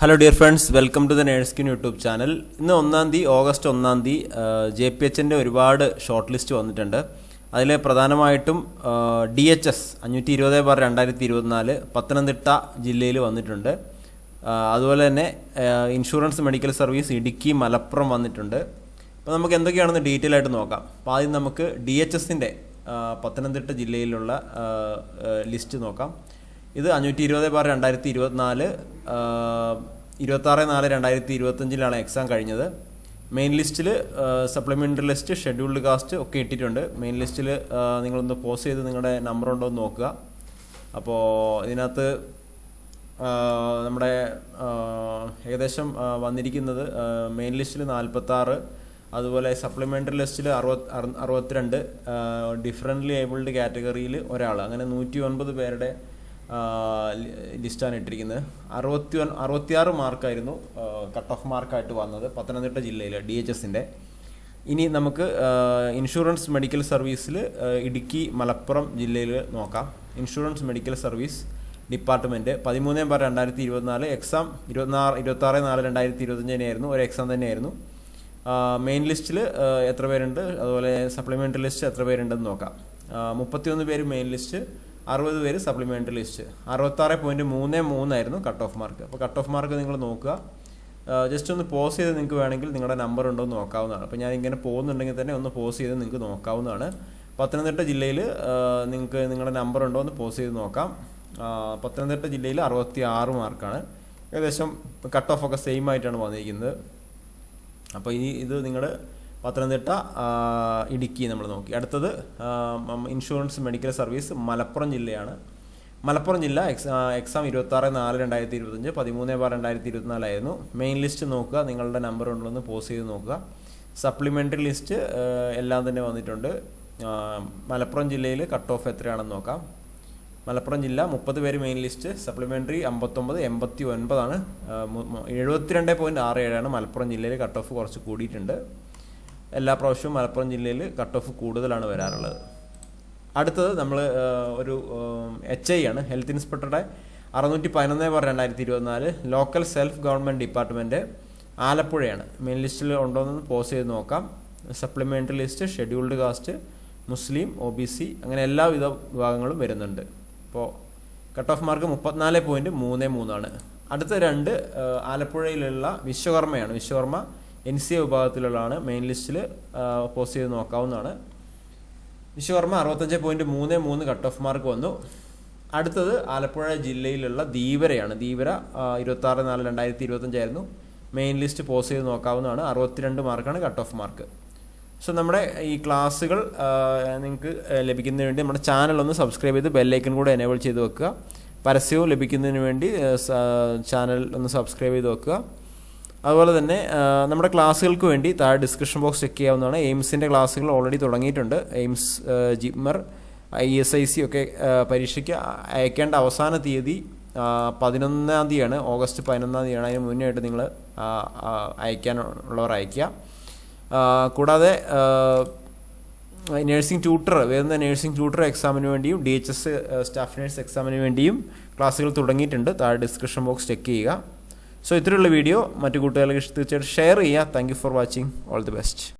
Hello dear friends welcome to the Nurskin YouTube channel ഇന്ന് ഒന്നാം തീയതി ഓഗസ്റ്റ് ഒന്നാം തീയതി ജെ പി എച്ചിന്റെ ഒരുപാട് ഷോർട്ട് ലിസ്റ്റ് വന്നിട്ടുണ്ട്. അതിൽ പ്രധാനമായിട്ടും ഡി എച്ച് എസ് അഞ്ഞൂറ്റി ഇരുപത് ബാർ രണ്ടായിരത്തി ഇരുപത്തിനാല് പത്തനംതിട്ട ജില്ലയിൽ വന്നിട്ടുണ്ട്. അതുപോലെ തന്നെ insurance medical service Idukki Malappuram വന്നിട്ടുണ്ട്. അപ്പോൾ നമുക്ക് എന്തൊക്കെയാണെന്ന് ഡീറ്റെയിൽ ആയിട്ട് നോക്കാം. അപ്പോൾ ആദ്യം നമുക്ക് ഡി എച്ച് എസിന്റെ പത്തനംതിട്ട ജില്ലയിലുള്ള ലിസ്റ്റ് നോക്കാം. ഇത് അഞ്ഞൂറ്റി ഇരുപത് ബാർ രണ്ടായിരത്തി ഇരുപത്തിനാല് ഇരുപത്താറ് നാല് രണ്ടായിരത്തി ഇരുപത്തഞ്ചിലാണ് എക്സാം കഴിഞ്ഞത്. മെയിൻ ലിസ്റ്റിൽ സപ്ലിമെന്ററി ലിസ്റ്റ് ഷെഡ്യൂൾഡ് കാസ്റ്റ് ഒക്കെ ഇട്ടിട്ടുണ്ട്. മെയിൻ ലിസ്റ്റിൽ നിങ്ങളൊന്ന് പോസ് ചെയ്ത് നിങ്ങളുടെ നമ്പർ ഉണ്ടോ എന്ന് നോക്കുക. അപ്പോൾ ഇതിനകത്ത് നമ്മുടെ ഏകദേശം വന്നിരിക്കുന്നത് മെയിൻ ലിസ്റ്റിൽ നാൽപ്പത്താറ് അതുപോലെ സപ്ലിമെന്ററി ലിസ്റ്റിൽ അറുപത് അറു- അറുപത്തിരണ്ട് ഡിഫറന്റ്ലി ഏബിൾഡ് കാറ്റഗറിയിൽ ഒരാൾ അങ്ങനെ നൂറ്റി ഒൻപത് പേരുടെ ലിസ്റ്റാണ് ഇട്ടിരിക്കുന്നത്. അറുപത്തി അറുപത്തിയാറ് മാർക്കായിരുന്നു കട്ട് ഓഫ് മാർക്കായിട്ട് വന്നത് പത്തനംതിട്ട ജില്ലയിൽ ഡി എച്ച് എസിന്റെ ഇനി നമുക്ക് ഇൻഷുറൻസ് മെഡിക്കൽ സർവീസിൽ ഇടുക്കി മലപ്പുറം ജില്ലയിൽ നോക്കാം. ഇൻഷുറൻസ് മെഡിക്കൽ സർവീസ് ഡിപ്പാർട്ട്മെന്റ് പതിമൂന്ന് ബാർ രണ്ടായിരത്തി ഇരുപത്തിനാല് എക്സാം ഇരുപത്തിനാറ് ഇരുപത്താറ് നാല് രണ്ടായിരത്തി ഇരുപത്തഞ്ചിനായിരുന്നു ഒരു എക്സാം തന്നെയായിരുന്നു. മെയിൻ ലിസ്റ്റിൽ എത്ര പേരുണ്ട്? അതുപോലെ സപ്ലിമെന്ററി ലിസ്റ്റ് എത്ര പേരുണ്ടെന്ന് നോക്കാം. മുപ്പത്തിയൊന്ന് പേര് മെയിൻ ലിസ്റ്റ് അറുപത് പേര് സപ്ലിമെന്ററി ലിസ്റ്റ് അറുപത്താറ് പോയിന്റ് മൂന്ന് മൂന്നായിരുന്നു കട്ട് ഓഫ് മാർക്ക് അപ്പോൾ കട്ട് ഓഫ് മാർക്ക് നിങ്ങൾ നോക്കുക. ജസ്റ്റ് ഒന്ന് പോസ് ചെയ്ത് നിങ്ങൾക്ക് വേണമെങ്കിൽ നിങ്ങളുടെ നമ്പർ ഉണ്ടോ എന്ന് നോക്കാവുന്നതാണ്. അപ്പോൾ ഞാൻ ഇങ്ങനെ പോകുന്നുണ്ടെങ്കിൽ തന്നെ ഒന്ന് പോസ് ചെയ്ത് നിങ്ങൾക്ക് നോക്കാവുന്നതാണ്. പത്തനംതിട്ട ജില്ലയിൽ നിങ്ങൾക്ക് നിങ്ങളുടെ നമ്പർ ഉണ്ടോ എന്ന് പോസ് ചെയ്ത് നോക്കാം. പത്തനംതിട്ട ജില്ലയിൽ അറുപത്തി ആറ് മാർക്കാണ് ഏകദേശം കട്ട് ഓഫ് ഒക്കെ സെയിം ആയിട്ടാണ് വന്നിരിക്കുന്നത്. അപ്പോൾ ഇനി ഇത് നിങ്ങൾ പത്തനംതിട്ട ഇടുക്കി നമ്മൾ നോക്കി. അടുത്തത് ഇൻഷുറൻസ് മെഡിക്കൽ സർവീസ് മലപ്പുറം ജില്ലയാണ്. മലപ്പുറം ജില്ല എക്സ് എക്സാം ഇരുപത്താറ് നാല് രണ്ടായിരത്തി ഇരുപത്തഞ്ച് പതിമൂന്ന് ബാർ രണ്ടായിരത്തി ഇരുപത്തിനാലായിരുന്നു മെയിൻ ലിസ്റ്റ് നോക്കുക നിങ്ങളുടെ നമ്പർ ഉണ്ടോ എന്ന് പോസ് ചെയ്ത് നോക്കുക. സപ്ലിമെന്ററി ലിസ്റ്റ് എല്ലാം തന്നെ വന്നിട്ടുണ്ട്. മലപ്പുറം ജില്ലയിൽ കട്ട് ഓഫ് എത്രയാണെന്ന് നോക്കാം. മലപ്പുറം ജില്ല മുപ്പത് പേര് മെയിൻ ലിസ്റ്റ് സപ്ലിമെന്ററി അമ്പത്തൊമ്പത് എൺപത്തി ഒൻപതാണ്. എഴുപത്തിരണ്ട് പോയിന്റ് ആറ് ഏഴാണ് മലപ്പുറം ജില്ലയിൽ കട്ട് ഓഫ് കുറച്ച് കൂടിയിട്ടുണ്ട്. എല്ലാ പ്രാവശ്യവും മലപ്പുറം ജില്ലയിൽ കട്ട് ഓഫ് കൂടുതലാണ് വരാറുള്ളത്. അടുത്തത് നമ്മൾ ഒരു എച്ച് ഐ ആണ്. ഹെൽത്ത് ഇൻസ്പെക്ടറുടെ അറുന്നൂറ്റി പതിനൊന്ന് ബാർ രണ്ടായിരത്തി ഇരുപത്തിനാല് ലോക്കൽ സെൽഫ് ഗവൺമെന്റ് ഡിപ്പാർട്ട്മെന്റ് ആലപ്പുഴയാണ്. മെയിൻ ലിസ്റ്റിൽ ഉണ്ടോയെന്ന് പോസ് ചെയ്ത് നോക്കാം. Supplementary list scheduled caste Muslim O B C അങ്ങനെ എല്ലാവിധ വിഭാഗങ്ങളും വരുന്നുണ്ട്. അപ്പോൾ കട്ട് ഓഫ് മാർക്ക് മുപ്പത്തിനാല് പോയിന്റ് മൂന്ന് മൂന്നാണ്. അടുത്ത രണ്ട് ആലപ്പുഴയിലുള്ള വിശ്വകർമ്മയാണ്. വിശ്വകർമ്മ എൻ സി എ വിഭാഗത്തിലുള്ളതാണ്. മെയിൻ ലിസ്റ്റിൽ പോസ്റ്റ് ചെയ്ത് നോക്കാവുന്നതാണ്. വിശ്വകർമ്മ അറുപത്തഞ്ച് പോയിന്റ് മൂന്ന് മൂന്ന് കട്ട് ഓഫ് മാർക്ക് വന്നു. അടുത്തത് ആലപ്പുഴ ജില്ലയിലുള്ള ധീവരയാണ്. ധീവര ഇരുപത്താറ് നാല് രണ്ടായിരത്തി ഇരുപത്തഞ്ചായിരുന്നു മെയിൻ ലിസ്റ്റ് പോസ്റ്റ് ചെയ്ത് നോക്കാവുന്നതാണ്. അറുപത്തിരണ്ട് മാർക്കാണ് കട്ട് ഓഫ് മാർക്ക് സോ നമ്മുടെ ഈ ക്ലാസ്സുകൾ നിങ്ങൾക്ക് ലഭിക്കുന്നതിന് വേണ്ടി നമ്മുടെ ചാനൽ ഒന്ന് സബ്സ്ക്രൈബ് ചെയ്ത് ബെല്ലൈക്കൺ കൂടെ എനേബിൾ ചെയ്ത് വെക്കുക. പരസ്യവും ലഭിക്കുന്നതിന് വേണ്ടി ചാനൽ ഒന്ന് സബ്സ്ക്രൈബ് ചെയ്ത് വെക്കുക. അതുപോലെ തന്നെ നമ്മുടെ ക്ലാസ്സുകൾക്ക് വേണ്ടി താഴെ ഡിസ്ക്രിപ്ഷൻ ബോക്സ് ചെക്ക് ചെയ്യാവുന്നതാണ്. എയിംസിന്റെ ക്ലാസ്സുകൾ ഓൾറെഡി തുടങ്ങിയിട്ടുണ്ട്. AIIMS JIPMER I S I C ഒക്കെ പരീക്ഷയ്ക്ക് അയക്കേണ്ട അവസാന തീയതി പതിനൊന്നാം തീയതിയാണ്. ഓഗസ്റ്റ് പതിനൊന്നാം തീയതിയാണ്. അതിന് മുന്നേ ആയിട്ട് നിങ്ങൾ അയക്കാനുള്ളവർ അയക്കുക കൂടാതെ നേഴ്സിംഗ് ട്യൂട്ടർ വരുന്ന നേഴ്സിംഗ് ട്യൂട്ടർ എക്സാമിന് വേണ്ടിയും D H S staff nurse എക്സാമിന് വേണ്ടിയും ക്ലാസ്സുകൾ തുടങ്ങിയിട്ടുണ്ട്. താഴെ ഡിസ്ക്രിപ്ഷൻ ബോക്സ് ചെക്ക് ചെയ്യുക. സോ ഇത്രയുള്ള വീഡിയോ മറ്റു കൂട്ടുകാർക്ക് തീർച്ചയായിട്ടും ഷെയർ ചെയ്യുക. Thank for watching all the best